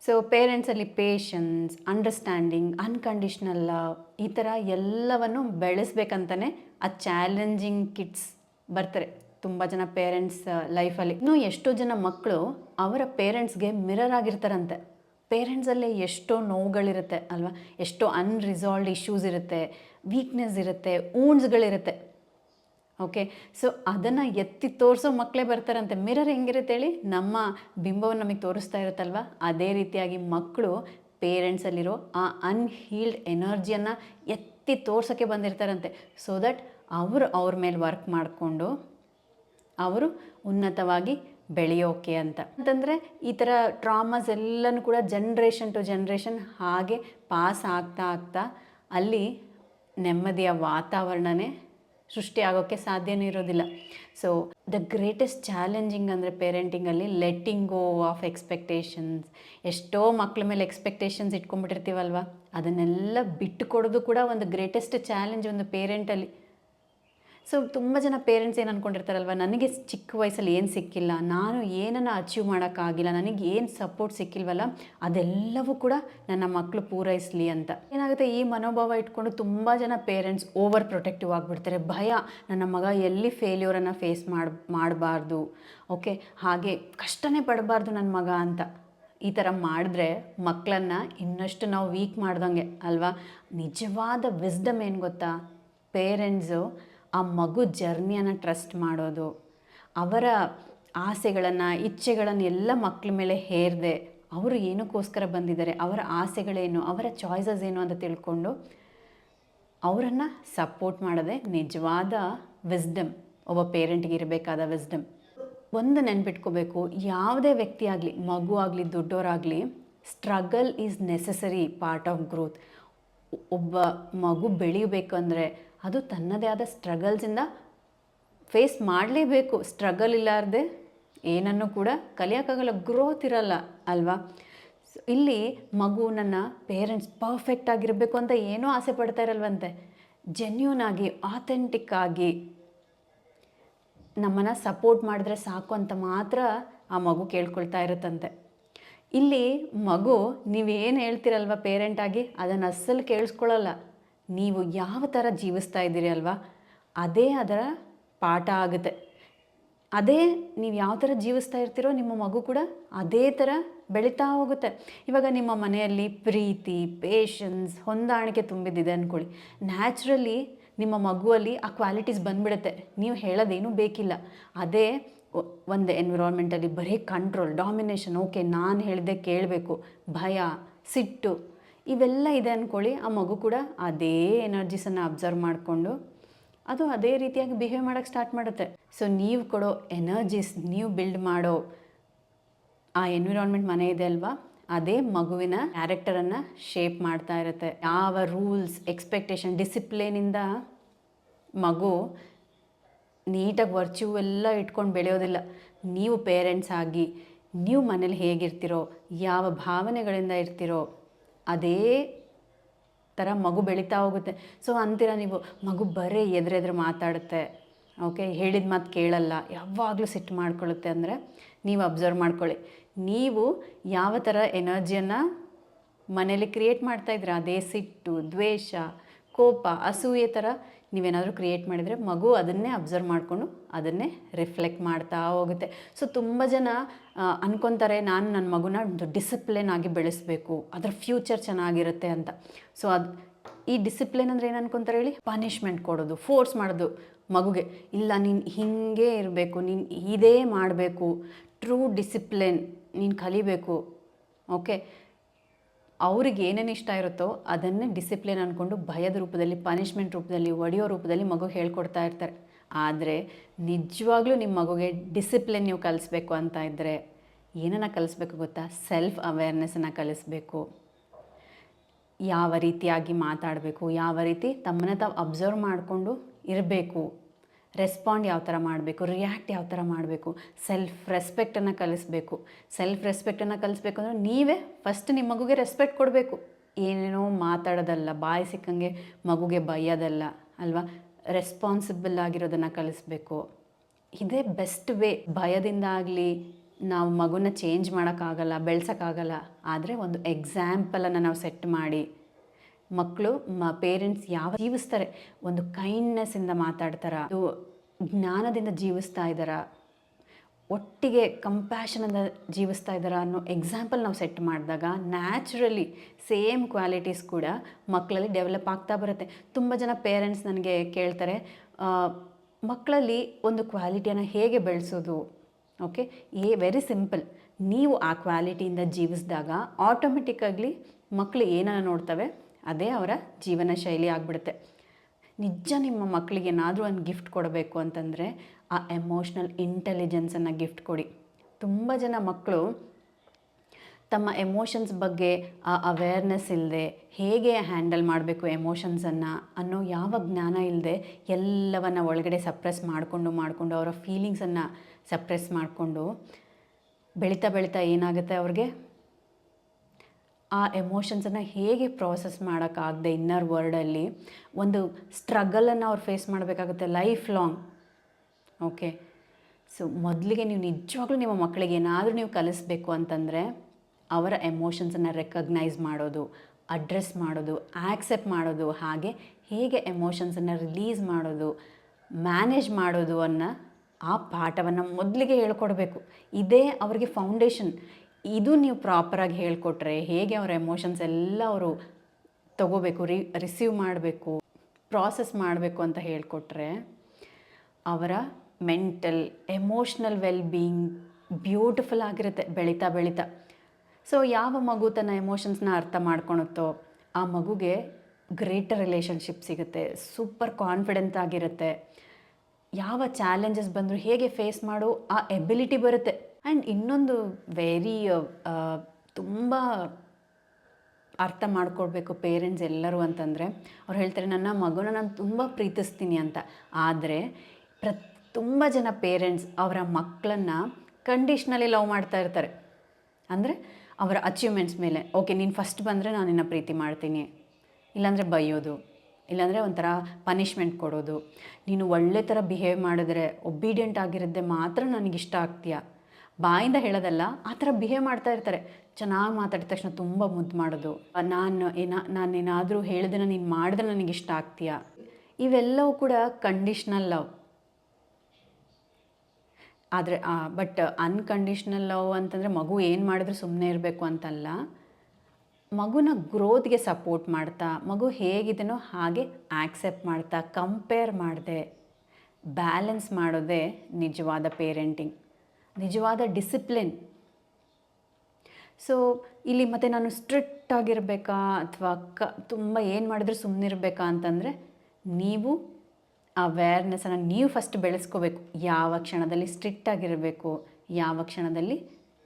ಸೊ ಪೇರೆಂಟ್ಸಲ್ಲಿ ಪೇಷನ್ಸ್ ಅಂಡರ್ಸ್ಟ್ಯಾಂಡಿಂಗ್ ಅನ್ಕಂಡೀಷ್ನಲ್ ಲವ್ ಈ ಥರ ಎಲ್ಲವನ್ನು ಬೆಳೆಸ್ಬೇಕಂತಲೇ ಆ ಚಾಲೆಂಜಿಂಗ್ ಕಿಡ್ಸ್ ಬರ್ತಾರೆ. ತುಂಬ ಜನ ಪೇರೆಂಟ್ಸ್ ಲೈಫಲ್ಲಿ ಇನ್ನೂ ಎಷ್ಟೋ ಜನ ಮಕ್ಕಳು ಅವರ ಪೇರೆಂಟ್ಸ್ಗೆ ಮಿರರ್ ಆಗಿರ್ತಾರಂತೆ. ಪೇರೆಂಟ್ಸಲ್ಲೇ ಎಷ್ಟೋ ನೋವುಗಳಿರುತ್ತೆ, ಅಲ್ವಾ? ಎಷ್ಟೋ ಅನ್ರಿಸಾಲ್ವ್ಡ್ ಇಶ್ಯೂಸ್ ಇರುತ್ತೆ ವೀಕ್ನೆಸ್ ಇರುತ್ತೆ ಊಣ್ಸ್ಗಳಿರುತ್ತೆ ಓಕೆ ಸೊ ಅದನ್ನು ಎತ್ತಿ ತೋರಿಸೋ ಮಕ್ಕಳೇ ಬರ್ತಾರಂತೆ. ಮಿರರ್ ಹೆಂಗಿರುತ್ತೆ ಹೇಳಿ? ನಮ್ಮ ಬಿಂಬವನ್ನು ನಮಗೆ ತೋರಿಸ್ತಾ ಇರುತ್ತಲ್ವ? ಅದೇ ರೀತಿಯಾಗಿ ಮಕ್ಕಳು ಪೇರೆಂಟ್ಸಲ್ಲಿರೋ ಆ ಅನ್ಹೀಲ್ಡ್ ಎನರ್ಜಿಯನ್ನು ಎತ್ತಿ ತೋರ್ಸೋಕ್ಕೆ ಬಂದಿರ್ತಾರಂತೆ. ಸೊ ದಟ್ ಅವರು ಅವ್ರ ಮೇಲೆ ವರ್ಕ್ ಮಾಡಿಕೊಂಡು ಅವರು ಉನ್ನತವಾಗಿ ಬೆಳೆಯೋಕೆ ಅಂತ. ಅಂತಂದರೆ ಈ ಥರ ಟ್ರಾಮಾಸ್ ಎಲ್ಲನೂ ಕೂಡ ಜನ್ರೇಷನ್ ಟು ಜನ್ರೇಷನ್ ಹಾಗೆ ಪಾಸ್ ಆಗ್ತಾ ಆಗ್ತಾ ಅಲ್ಲಿ ನೆಮ್ಮದಿಯ ವಾತಾವರಣನೇ ಸೃಷ್ಟಿ ಆಗೋಕ್ಕೆ ಸಾಧ್ಯನೇ ಇರೋದಿಲ್ಲ. ಸೊ ದ ಗ್ರೇಟೆಸ್ಟ್ ಚಾಲೆಂಜಿಂಗ್ ಅಂದರೆ ಪೇರೆಂಟಿಂಗಲ್ಲಿ ಲೆಟ್ಟಿಂಗ್ ಗೋ ಆಫ್ ಎಕ್ಸ್ಪೆಕ್ಟೇಷನ್ಸ್ ಎಷ್ಟೋ ಮಕ್ಳ ಮೇಲೆ ಎಕ್ಸ್ಪೆಕ್ಟೇಷನ್ಸ್ ಇಟ್ಕೊಂಡ್ಬಿಟ್ಟಿರ್ತೀವಲ್ವ? ಅದನ್ನೆಲ್ಲ ಬಿಟ್ಟು ಕೊಡೋದು ಕೂಡ ಒಂದು ಗ್ರೇಟೆಸ್ಟ್ ಚಾಲೆಂಜ್ ಒಂದು ಪೇರೆಂಟಲ್ಲಿ ಸೊ ತುಂಬ ಜನ ಪೇರೆಂಟ್ಸ್ ಏನು ಅಂದ್ಕೊಂಡಿರ್ತಾರಲ್ವ ನನಗೆ ಚಿಕ್ಕ ವಯಸ್ಸಲ್ಲಿ ಏನು ಸಿಕ್ಕಿಲ್ಲ, ನಾನು ಏನನ್ನು ಅಚೀವ್ ಮಾಡೋಕ್ಕಾಗಿಲ್ಲ, ನನಗೆ ಏನು ಸಪೋರ್ಟ್ ಸಿಕ್ಕಿಲ್ವಲ್ಲ, ಅದೆಲ್ಲವೂ ಕೂಡ ನನ್ನ ಮಕ್ಕಳು ಪೂರೈಸಲಿ ಅಂತ. ಏನಾಗುತ್ತೆ, ಈ ಮನೋಭಾವ ಇಟ್ಕೊಂಡು ತುಂಬ ಜನ ಪೇರೆಂಟ್ಸ್ ಓವರ್ ಪ್ರೊಟೆಕ್ಟಿವ್ ಆಗಿಬಿಡ್ತಾರೆ. ಭಯ, ನನ್ನ ಮಗ ಎಲ್ಲಿ ಫೇಲ್ಯೂರನ್ನು ಫೇಸ್ ಮಾಡಿ, ಮಾಡಬಾರ್ದು ಓಕೆ ಹಾಗೆ ಕಷ್ಟನೇ ಪಡಬಾರ್ದು ನನ್ನ ಮಗ ಅಂತ. ಈ ಥರ ಮಾಡಿದ್ರೆ ಮಕ್ಕಳನ್ನು ಇನ್ನಷ್ಟು ನಾವು ವೀಕ್ ಮಾಡ್ದಂಗೆ, ಅಲ್ವಾ? ನಿಜವಾದ ವಿಸ್ಡಮ್ ಏನು ಗೊತ್ತಾ? ಪೇರೆಂಟ್ಸು ಆ ಮಗು ಜರ್ನಿಯನ್ನು ಟ್ರಸ್ಟ್ ಮಾಡೋದು, ಅವರ ಆಸೆಗಳನ್ನು, ಇಚ್ಛೆಗಳನ್ನು ಎಲ್ಲ ಮಕ್ಕಳ ಮೇಲೆ ಹೇರದೆ ಅವರು ಏನಕ್ಕೋಸ್ಕರ ಬಂದಿದ್ದಾರೆ, ಅವರ ಆಸೆಗಳೇನು, ಅವರ ಚಾಯ್ಸಸ್ ಏನು ಅಂತ ತಿಳ್ಕೊಂಡು ಅವರನ್ನು ಸಪೋರ್ಟ್ ಮಾಡೋದೇ ನಿಜವಾದ ವಿಸ್ಡಮ್ ಒಬ್ಬ ಪೇರೆಂಟ್ಗೆ ಇರಬೇಕಾದ ವಿಸ್ಡಮ್ ಒಂದು ನೆನ್ಪಿಟ್ಕೋಬೇಕು, ಯಾವುದೇ ವ್ಯಕ್ತಿ ಆಗಲಿ, ಮಗು ಆಗಲಿ ದೊಡ್ಡವರಾಗಲಿ struggle is necessary part of growth ಒಬ್ಬ ಮಗು ಬೆಳೆಯಬೇಕು ಅಂದರೆ ಅದು ತನ್ನದೇ ಆದ ಸ್ಟ್ರಗಲ್ಸಿಂದ ಫೇಸ್ ಮಾಡಲೇಬೇಕು. ಸ್ಟ್ರಗಲ್ ಇಲ್ಲಾರ್ದೆ ಏನನ್ನು ಕೂಡ ಕಲಿಯೋಕ್ಕಾಗಲ್ಲ. ಗ್ರೋತ್ ಇರಲ್ಲ ಅಲ್ವಾ? ಇಲ್ಲಿ ಮಗು ನನ್ನ ಪೇರೆಂಟ್ಸ್ ಪರ್ಫೆಕ್ಟ್ ಆಗಿರಬೇಕು ಅಂತ ಏನೂ ಆಸೆ ಪಡ್ತಾ ಇರಲ್ವಂತೆ. ಜೆನ್ಯೂನ್ ಆಗಿ ಆಥೆಂಟಿಕ್ ಆಗಿ ನಮ್ಮನ್ನು ಸಪೋರ್ಟ್ ಮಾಡಿದ್ರೆ ಸಾಕು ಅಂತ ಮಾತ್ರ ಆ ಮಗು ಕೇಳ್ಕೊಳ್ತಾ ಇರುತ್ತಂತೆ. ಇಲ್ಲಿ ಮಗು, ನೀವೇನು ಹೇಳ್ತೀರಲ್ವ ಪೇರೆಂಟಾಗಿ ಅದನ್ನು ಅಸ್ಸಲು ಕೇಳಿಸ್ಕೊಳ್ಳಲ್ಲ ನೀವು ಯಾವ ಥರ ಜೀವಿಸ್ತಾ ಇದ್ದೀರಿ ಅಲ್ವಾ? ಅದೇ ಅದರ ಪಾಠ ಆಗುತ್ತೆ. ಅದೇ ನೀವು ಯಾವ ಥರ ಜೀವಿಸ್ತಾ ಇರ್ತೀರೋ ನಿಮ್ಮ ಮಗು ಕೂಡ ಅದೇ ಥರ ಬೆಳೀತಾ ಹೋಗುತ್ತೆ. ಇವಾಗ ನಿಮ್ಮ ಮನೆಯಲ್ಲಿ ಪ್ರೀತಿ ಪೇಷನ್ಸ್ ಹೊಂದಾಣಿಕೆ ತುಂಬಿದ್ದಿದೆ ಅಂದ್ಕೊಳ್ಳಿ ನ್ಯಾಚುರಲಿ ನಿಮ್ಮ ಮಗುವಲ್ಲಿ ಆ ಕ್ವಾಲಿಟೀಸ್ ಬಂದ್ಬಿಡುತ್ತೆ. ನೀವು ಹೇಳೋದೇನೂ ಬೇಕಿಲ್ಲ. ಅದೇ ಒಂದು ಎನ್ವಿರಾನ್ಮೆಂಟಲ್ಲಿ ಬರೀ ಕಂಟ್ರೋಲ್ ಡಾಮಿನೇಷನ್ ಓಕೆ ನಾನು ಹೇಳಿದೆ ಕೇಳಬೇಕು. ಭಯ, ಸಿಟ್ಟು ಇವೆಲ್ಲ ಇದೆ ಅಂದ್ಕೊಳ್ಳಿ ಆ ಮಗು ಕೂಡ ಅದೇ ಎನರ್ಜಿಸನ್ನು ಅಬ್ಸರ್ವ್ ಮಾಡಿಕೊಂಡು ಅದು ಅದೇ ರೀತಿಯಾಗಿ ಬಿಹೇವ್ ಮಾಡೋಕ್ಕೆ ಸ್ಟಾರ್ಟ್ ಮಾಡುತ್ತೆ. ಸೊ ನೀವು ಕೊಡೋ ಎನರ್ಜೀಸ್ ನೀವು ಬಿಲ್ಡ್ ಮಾಡೋ ಆ ಎನ್ವಿರಾನ್ಮೆಂಟ್ ಮನೆ ಇದೆ ಅಲ್ವಾ? ಅದೇ ಮಗುವಿನ ಕ್ಯಾರೆಕ್ಟರನ್ನು ಶೇಪ್ ಮಾಡ್ತಾ ಇರುತ್ತೆ. ಯಾವ ರೂಲ್ಸ್ ಎಕ್ಸ್ಪೆಕ್ಟೇಷನ್ ಡಿಸಿಪ್ಲಿನಿಂದ ಮಗು ನೀಟಾಗಿ ವರ್ಚ್ಯೂ ಎಲ್ಲ ಇಟ್ಕೊಂಡು ಬೆಳೆಯೋದಿಲ್ಲ. ನೀವು ಪೇರೆಂಟ್ಸ್ ಆಗಿ, ನೀವು ಮನೇಲಿ ಹೇಗಿರ್ತೀರೋ, ಯಾವ ಭಾವನೆಗಳಿಂದ ಇರ್ತೀರೋ ಅದೇ ಥರ ಮಗು ಬೆಳೀತಾ ಹೋಗುತ್ತೆ. ಸೊ ಅಂತೀರ ನೀವು, ಮಗು ಬರೀ ಎದುರೆದುರು ಮಾತಾಡುತ್ತೆ. ಓಕೆ ಹೇಳಿದ ಮಾತು ಕೇಳಲ್ಲ. ಯಾವಾಗಲೂ ಸಿಟ್ಟು ಮಾಡ್ಕೊಳ್ಳುತ್ತೆ ಅಂದರೆ ನೀವು ಅಬ್ಸರ್ವ್ ಮಾಡ್ಕೊಳ್ಳಿ. ನೀವು ಯಾವ ಥರ ಎನರ್ಜಿಯನ್ನು ಮನೇಲಿ ಕ್ರಿಯೇಟ್ ಮಾಡ್ತಾ ಇದ್ರೆ ಅದೇ ಸಿಟ್ಟು, ದ್ವೇಷ, ಕೋಪ, ಅಸೂಯೆ ಥರ ನೀವೇನಾದರೂ ಕ್ರಿಯೇಟ್ ಮಾಡಿದರೆ ಮಗು ಅದನ್ನೇ ಅಬ್ಸರ್ವ್ ಮಾಡಿಕೊಂಡು ಅದನ್ನೇ ರಿಫ್ಲೆಕ್ಟ್ ಮಾಡ್ತಾ ಹೋಗುತ್ತೆ. ಸೊ ತುಂಬ ಜನ ಅಂದ್ಕೊತಾರೆ ಅನ್ಕೊತಾರೆ ನಾನು ನನ್ನ ಮಗುನ ಒಂದು ಡಿಸಿಪ್ಲಿನ್ ಆಗಿ ಬೆಳೆಸಬೇಕು, ಅದರ ಫ್ಯೂಚರ್ ಚೆನ್ನಾಗಿರುತ್ತೆ ಅಂತ. ಸೊ ಅದು, ಈ ಡಿಸಿಪ್ಲಿನ್ ಅಂದರೆ ಏನು ಅನ್ಕೊಂತಾರೆ ಹೇಳಿ? ಪನಿಷ್ಮೆಂಟ್ ಕೊಡೋದು ಫೋರ್ಸ್ ಮಾಡೋದು ಮಗುಗೆ. ಇಲ್ಲ, ನೀನು ಹೀಗೆ ಇರಬೇಕು, ನೀನು ಇದೇ ಮಾಡಬೇಕು ಟ್ರೂ ಡಿಸಿಪ್ಲಿನ್ ನೀನು ಕಲಿಬೇಕು ಓಕೆ ಅವ್ರಿಗೆ ಏನೇನು ಇಷ್ಟ ಇರುತ್ತೋ ಅದನ್ನೇ ಡಿಸಿಪ್ಲಿನ್ ಅಂದ್ಕೊಂಡು ಭಯದ ರೂಪದಲ್ಲಿ ಪನಿಷ್ಮೆಂಟ್ ರೂಪದಲ್ಲಿ, ಒಡೆಯೋ ರೂಪದಲ್ಲಿ ಮಗು ಹೇಳ್ಕೊಡ್ತಾ ಇರ್ತಾರೆ. ಆದರೆ ನಿಜವಾಗ್ಲೂ ನಿಮ್ಮ ಮಗುಗೆ ಡಿಸಿಪ್ಲಿನ್ ನೀವು ಕಲಿಸ್ಬೇಕು ಅಂತ ಇದ್ದರೆ ಏನನ್ನ ಕಲಿಸ್ಬೇಕು ಗೊತ್ತಾ? ಸೆಲ್ಫ್ ಅವೇರ್ನೆಸ್ಸನ್ನು ಕಲಿಸ್ಬೇಕು. ಯಾವ ರೀತಿಯಾಗಿ ಮಾತಾಡಬೇಕು, ಯಾವ ರೀತಿ ತಮ್ಮನ್ನ ತಾವು ಅಬ್ಸರ್ವ್ ಮಾಡಿಕೊಂಡು ಇರಬೇಕು. ರೆಸ್ಪಾಂಡ್ ಯಾವ ಥರ ಮಾಡಬೇಕು, ರಿಯಾಕ್ಟ್ ಯಾವ ಥರ ಮಾಡಬೇಕು, ಸೆಲ್ಫ್ ರೆಸ್ಪೆಕ್ಟನ್ನು ಕಲಿಸ್ಬೇಕು. ಸೆಲ್ಫ್ ರೆಸ್ಪೆಕ್ಟನ್ನು ಕಲಿಸ್ಬೇಕು ಅಂದರೆ ನೀವೇ ಫಸ್ಟ್ ನಿಮ್ಮ ಮಗುಗೆ ರೆಸ್ಪೆಕ್ಟ್ ಕೊಡಬೇಕು. ಏನೇನೋ ಮಾತಾಡೋದಲ್ಲ, ಬಾಯಿ ಸಿಕ್ಕಂಗೆ ಮಗುಗೆ ಬೈಯೋದಲ್ಲ ಅಲ್ವಾ? ರೆಸ್ಪಾನ್ಸಿಬಲ್ ಆಗಿರೋದನ್ನು ಕಲಿಸ್ಬೇಕು. ಇದೇ ಬೆಸ್ಟ್ ವೇ ಭಯದಿಂದ ಆಗಲಿ, ನಾವು ಮಗುನ ಚೇಂಜ್ ಮಾಡೋಕ್ಕಾಗಲ್ಲ, ಬೆಳ್ಸೋಕ್ಕಾಗಲ್ಲ. ಆದರೆ ಒಂದು ಎಕ್ಸಾಂಪಲನ್ನು ನಾವು ಸೆಟ್ ಮಾಡಿ. ಮಕ್ಕಳು, ಮ ಪೇರೆಂಟ್ಸ್ ಯಾವ ಜೀವಿಸ್ತಾರೆ, ಒಂದು ಕೈಂಡ್ನೆಸ್ಸಿಂದ ಮಾತಾಡ್ತಾರ ಜ್ಞಾನದಿಂದ ಜೀವಿಸ್ತಾ ಇದ್ದಾರಾ, ಒಟ್ಟಿಗೆ ಕಂಪ್ಯಾಷನಿಂದ ಜೀವಿಸ್ತಾ ಇದ್ದಾರಾ ಅನ್ನೋ ಎಕ್ಸಾಂಪಲ್ ನಾವು ಸೆಟ್ ಮಾಡಿದಾಗ ನ್ಯಾಚುರಲಿ ಸೇಮ್ ಕ್ವಾಲಿಟೀಸ್ ಕೂಡ ಮಕ್ಕಳಲ್ಲಿ ಡೆವಲಪ್ ಆಗ್ತಾ ಬರುತ್ತೆ. ತುಂಬ ಜನ ಪೇರೆಂಟ್ಸ್ ನನಗೆ ಕೇಳ್ತಾರೆ ಮಕ್ಕಳಲ್ಲಿ ಒಂದು ಕ್ವಾಲಿಟಿಯನ್ನು ಹೇಗೆ ಬೆಳೆಸೋದು ಓಕೆ ಏ ವೆರಿ ಸಿಂಪಲ್ ನೀವು ಆ ಕ್ವಾಲಿಟಿಯಿಂದ ಜೀವಿಸಿದಾಗ ಆಟೋಮೆಟಿಕ್ಕಾಗಲಿ ಮಕ್ಕಳು ಏನನ್ನು ನೋಡ್ತವೆ ಅದೇ ಅವರ ಜೀವನ ಶೈಲಿ ಆಗಿಬಿಡುತ್ತೆ. ನಿಜ ನಿಮ್ಮ ಮಕ್ಕಳಿಗೆ ಏನಾದರೂ ಒಂದು ಗಿಫ್ಟ್ ಕೊಡಬೇಕು ಅಂತಂದರೆ ಆ ಎಮೋಷ್ನಲ್ ಇಂಟೆಲಿಜೆನ್ಸನ್ನು ಗಿಫ್ಟ್ ಕೊಡಿ. ತುಂಬ ಜನ ಮಕ್ಕಳು ತಮ್ಮ ಎಮೋಷನ್ಸ್ ಬಗ್ಗೆ ಆ ಅವೇರ್ನೆಸ್ ಇಲ್ಲದೆ ಹೇಗೆ ಹ್ಯಾಂಡಲ್ ಮಾಡಬೇಕು ಎಮೋಷನ್ಸನ್ನು ಅನ್ನೋ ಯಾವ ಜ್ಞಾನ ಇಲ್ಲದೆ ಎಲ್ಲವನ್ನು ಒಳಗಡೆ ಸಪ್ರೆಸ್ ಮಾಡಿಕೊಂಡು ಮಾಡಿಕೊಂಡು ಅವರ ಫೀಲಿಂಗ್ಸನ್ನು ಸಪ್ರೆಸ್ ಮಾಡಿಕೊಂಡು ಬೆಳೀತಾ ಬೆಳೀತಾ ಏನಾಗುತ್ತೆ ಅವ್ರಿಗೆ? ಆ ಎಮೋಷನ್ಸನ್ನು ಹೇಗೆ ಪ್ರೋಸೆಸ್ ಮಾಡೋಕ್ಕಾಗದೆ ಇನ್ನರ್ ವರ್ಡಲ್ಲಿ ಒಂದು ಸ್ಟ್ರಗಲನ್ನು ಅವ್ರು ಫೇಸ್ ಮಾಡಬೇಕಾಗುತ್ತೆ ಲೈಫ್ ಲಾಂಗ್ ಓಕೆ ಸೊ ಮೊದಲಿಗೆ ನೀವು ನಿಜವಾಗ್ಲೂ ನಿಮ್ಮ ಮಕ್ಕಳಿಗೆ ಏನಾದರೂ ನೀವು ಕಲಿಸ್ಬೇಕು ಅಂತಂದರೆ ಅವರ ಎಮೋಷನ್ಸನ್ನು ರೆಕಗ್ನೈಸ್ ಮಾಡೋದು ಅಡ್ರೆಸ್ ಮಾಡೋದು ಆ್ಯಕ್ಸೆಪ್ಟ್ ಮಾಡೋದು, ಹಾಗೆ ಹೇಗೆ ಎಮೋಷನ್ಸನ್ನು ರಿಲೀಸ್ ಮಾಡೋದು ಮ್ಯಾನೇಜ್ ಮಾಡೋದು ಅನ್ನೋ ಆ ಪಾಠವನ್ನು ಮೊದಲಿಗೆ ಹೇಳ್ಕೊಡ್ಬೇಕು. ಇದೇ ಅವರಿಗೆ ಫೌಂಡೇಶನ್ ಇದು ನೀವು ಪ್ರಾಪರಾಗಿ ಹೇಳಿಕೊಟ್ರೆ ಹೇಗೆ ಅವರ ಎಮೋಷನ್ಸ್ ಎಲ್ಲ ಅವರು ತಗೋಬೇಕು ರಿ ರಿಸೀವ್ ಮಾಡಬೇಕು ಪ್ರಾಸೆಸ್ ಮಾಡಬೇಕು ಅಂತ ಹೇಳಿಕೊಟ್ರೆ ಅವರ mental emotional well being beautiful ಆಗಿರುತ್ತೆ, ಬೆಳೀತಾ ಬೆಳೀತಾ. ಸೊ ಯಾವ ಮಗು ತನ್ನ ಎಮೋಷನ್ಸ್ನ ಅರ್ಥ ಮಾಡ್ಕೊಳುತ್ತೋ ಆ ಮಗುಗೆ ಗ್ರೇಟರ್ ರಿಲೇಷನ್ಶಿಪ್ ಸಿಗುತ್ತೆ ಸೂಪರ್ ಕಾನ್ಫಿಡೆಂಟ್ ಆಗಿರುತ್ತೆ. ಯಾವ ಚಾಲೆಂಜಸ್ ಬಂದರೂ ಹೇಗೆ ಫೇಸ್ ಮಾಡೋ ಆ ಎಬಿಲಿಟಿ ಬರುತ್ತೆ. ಆ್ಯಂಡ್ ಇನ್ನೊಂದು ವೆರಿ ತುಂಬ ಅರ್ಥ ಮಾಡ್ಕೊಳ್ಬೇಕು ಪೇರೆಂಟ್ಸ್ ಎಲ್ಲರೂ ಅಂತಂದರೆ. ಅವ್ರು ಹೇಳ್ತಾರೆ, ನನ್ನ ಮಗುನ ನಾನು ತುಂಬ ಪ್ರೀತಿಸ್ತೀನಿ ಅಂತ. ಆದರೆ ಪ್ರ ತುಂಬ ಜನ ಪೇರೆಂಟ್ಸ್ ಅವರ ಮಕ್ಕಳನ್ನು ಕಂಡೀಷ್ನಲಿ ಲವ್ ಮಾಡ್ತಾ ಇರ್ತಾರೆ. ಅಂದರೆ ಅವರ ಅಚೀವ್ಮೆಂಟ್ಸ್ ಮೇಲೆ. ಓಕೆ ನೀನು ಫಸ್ಟ್ ಬಂದರೆ ನಾನು ನಿನ್ನ ಪ್ರೀತಿ ಮಾಡ್ತೀನಿ. ಇಲ್ಲಾಂದರೆ ಬೈಯೋದು. ಇಲ್ಲಾಂದರೆ ಒಂಥರ ಪನಿಷ್ಮೆಂಟ್ ಕೊಡೋದು. ನೀನು ಒಳ್ಳೆ ಥರ ಬಿಹೇವ್ ಮಾಡಿದ್ರೆ ಒಬ್ಬೀಡಿಯಂಟ್ ಆಗಿರೋದೇ ಮಾತ್ರ ನನಗಿಷ್ಟ ಆಗ್ತೀಯ? ಬಾಯಿಂದ ಹೇಳೋದಲ್ಲ, ಆ ಥರ ಬಿಹೇವ್ ಮಾಡ್ತಾ ಇರ್ತಾರೆ. ಚೆನ್ನಾಗಿ ಮಾತಾಡಿದ ತಕ್ಷಣ ತುಂಬ ಮುದ್ದು ಮಾಡೋದು. ನಾನು ಏನ, ನಾನೇನಾದರೂ ಹೇಳಿದ್ರೆ ನೀನು ಮಾಡಿದ್ರೆ ನನಗೆ ಇಷ್ಟ ಆಗ್ತೀಯಾ? ಇವೆಲ್ಲವೂ ಕೂಡ ಕಂಡೀಷ್ನಲ್ ಲವ್ ಆದರೆ ಬಟ್ ಅನ್ಕಂಡೀಷ್ನಲ್ ಲವ್ ಅಂತಂದರೆ ಮಗು ಏನು ಮಾಡಿದ್ರು ಸುಮ್ಮನೆ ಇರಬೇಕು ಅಂತಲ್ಲ. ಮಗುನ ಗ್ರೋತ್ಗೆ ಸಪೋರ್ಟ್ ಮಾಡ್ತಾ, ಮಗು ಹೇಗಿದೆನೋ ಹಾಗೆ ಆಕ್ಸೆಪ್ಟ್ ಮಾಡ್ತಾ ಕಂಪೇರ್ ಮಾಡದೆ ಬ್ಯಾಲೆನ್ಸ್ ಮಾಡೋದೇ ನಿಜವಾದ ಪೇರೆಂಟಿಂಗ್ ನಿಜವಾದ ಡಿಸಿಪ್ಲಿನ್ ಸೊ ಇಲ್ಲಿ ಮತ್ತೆ ನಾನು ಸ್ಟ್ರಿಕ್ಟ್ ಆಗಿರಬೇಕಾ ಅಥವಾ ಕ, ತುಂಬ ಏನು ಮಾಡಿದ್ರೆ ಸುಮ್ಮನಿರಬೇಕಾ ಅಂತಂದರೆ, ನೀವು ಅವೇರ್ನೆಸ್ಸನ್ನು ನೀವು ಫಸ್ಟ್ ಬೆಳೆಸ್ಕೋಬೇಕು. ಯಾವ ಕ್ಷಣದಲ್ಲಿ ಸ್ಟ್ರಿಕ್ಟ್ ಆಗಿರಬೇಕು, ಯಾವ ಕ್ಷಣದಲ್ಲಿ